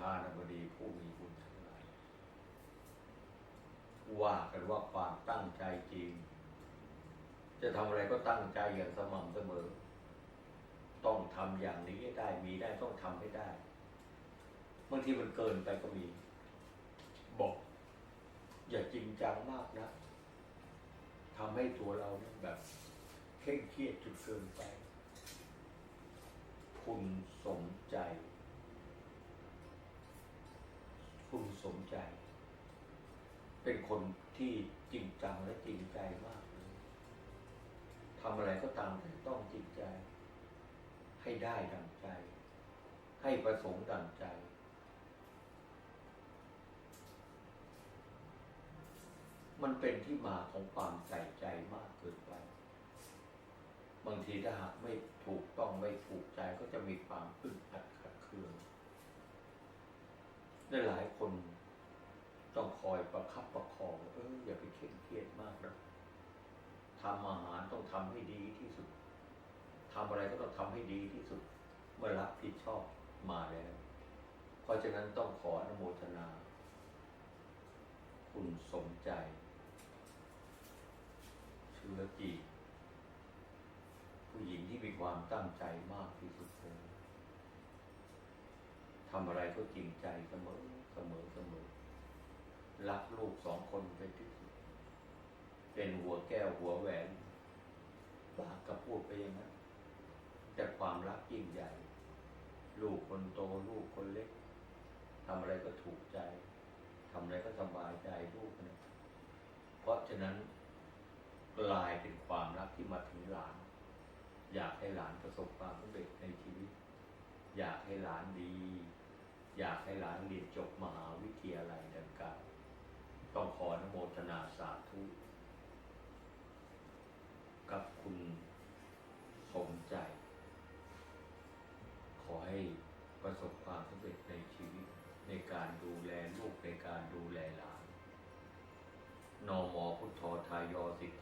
ทานบดีผู้มีบุญทั้งหลายว่ากันว่าความตั้งใจจริง จะทำอะไรก็ตั้งใจอย่างสม่ำเสมอ ต้องทำอย่างนี้ให้ได้มีได้ต้องทำให้ได้บางทีมันเกินไปก็มี บอก อย่าจริงจังมากนะทำให้ตัวเราเนี่ยแบบเคร่งเครียดจนเกินไป คุณสมใจ สมใจ เป็นคนที่จริงจังและจริงใจมากทำอะไรก็ตามแต่ต้องจริงใจ ให้ได้ดังใจ ให้ประสงค์ดังใจมันเป็นที่มาของความใส่ใจมากเกินไป บางทีถ้าหากไม่ถูกต้องไม่ถูกใจก็จะมีความอึดอัดขัดเคือง ได้หลายคนต้องคอยประคับประคอง เอออย่าไปเคร่งเครียดมากนะทำอาหารต้องทำให้ดีที่สุดทำอะไรก็ต้องทำให้ดีที่สุด เมื่อรับผิดชอบมาแล้ว เพราะฉะนั้นต้องขออนุโมทนา คุณสมใจเชื้อจีผู้หญิงที่มีความตั้งใจมากที่สุดเลยทำอะไรก็จริงใจเสมอเสมอเสมอ รักลูกสองคนเป็นที่สุดเป็นหัวแก้วหัวแหวนปากกับพูดไปอย่างนั้นแต่ความรักยิ่งใหญ่ ลูกคนโตลูกคนเล็กทำอะไรก็ถูกใจทำอะไรก็สบายใจลูกนะเพราะฉะนั้นกลายเป็นความรักที่มาถึงหลาน อยากให้หลานประสบความสำเร็จในชีวิต อยากให้หลานดี อยากให้หลานเรียนจบมหา ประสบความสำเร็จในชีวิต ในการดูแลลูกในการดูแลหลานนอมอพุทธทายอสิทธ